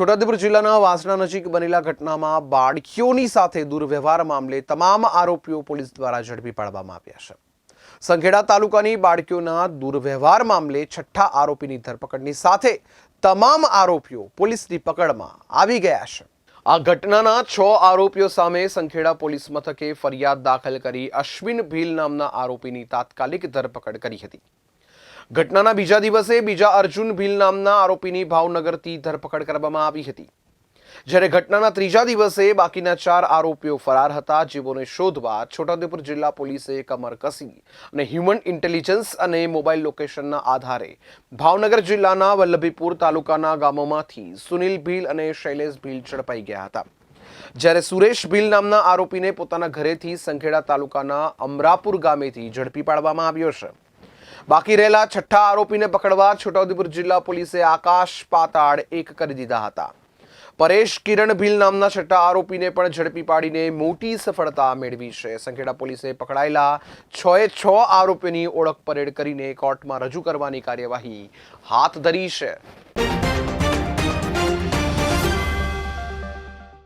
છોટાઉદેપુર જિલ્લાના વાંસણા નજીક બનેલા ઘટનામાં બાળકીઓની સાથે દુર્વ્યવહાર મામલે તમામ આરોપીઓ પોલીસ દ્વારા ઝડપી પાડવામાં આવ્યા છે. સંખેડા તાલુકાની બાળકીઓના દુર્વ્યવહાર મામલે છઠ્ઠા આરોપીની ધરપકડની સાથે તમામ આરોપીઓ પોલીસની પકડમાં આવી ગયા છે. આ ઘટનાના છ આરોપીઓ સામે સંખેડા પોલીસ મથકે ફરિયાદ દાખલ કરી અશ્વિન ભીલ નામના આરોપીની તાત્કાલિક ધરપકડ કરી હતી. ઘટનાના બીજા દિવસે બીજા અર્જુન ભીલ નામના આરોપીની ભાવનગરથી ધરપકડ કરવામાં આવી હતી. જ્યારે ઘટનાના ત્રીજા દિવસે બાકીના ચાર આરોપીઓ ફરાર હતા, જેઓને શોધવા છોટાઉદેપુર જિલ્લા પોલીસે કમર કસી અને હ્યુમન ઇન્ટેલિજન્સ અને મોબાઈલ લોકેશનના આધારે ભાવનગર જિલ્લાના વલ્લભીપુર તાલુકાના ગામોમાંથી સુનિલ ભીલ અને શૈલેષ ભીલ ઝડપાઈ ગયા હતા. જ્યારે સુરેશ ભીલ નામના આરોપીને પોતાના ઘરેથી સંખેડા તાલુકાના અમરાપુર ગામેથી ઝડપી પાડવામાં આવ્યો છે. બાકી રહેલા છઠ્ઠા આરોપીને પકડવા છોટાઉદેપુર જિલ્લા પોલીસે આકાશ પાતાળ એક કરી દીધા હતા. પરેશ કિરણ ભીલ નામના છઠ્ઠા આરોપીને પણ ઝડપી પાડીને મોટી સફળતા મેળવી છે. સંખેડા પોલીસે પકડાયેલા છ એ છ આરોપીની ઓળખ પરેડ કરીને કોર્ટમાં રજૂ કરવાની કાર્યવાહી હાથ ધરી છે.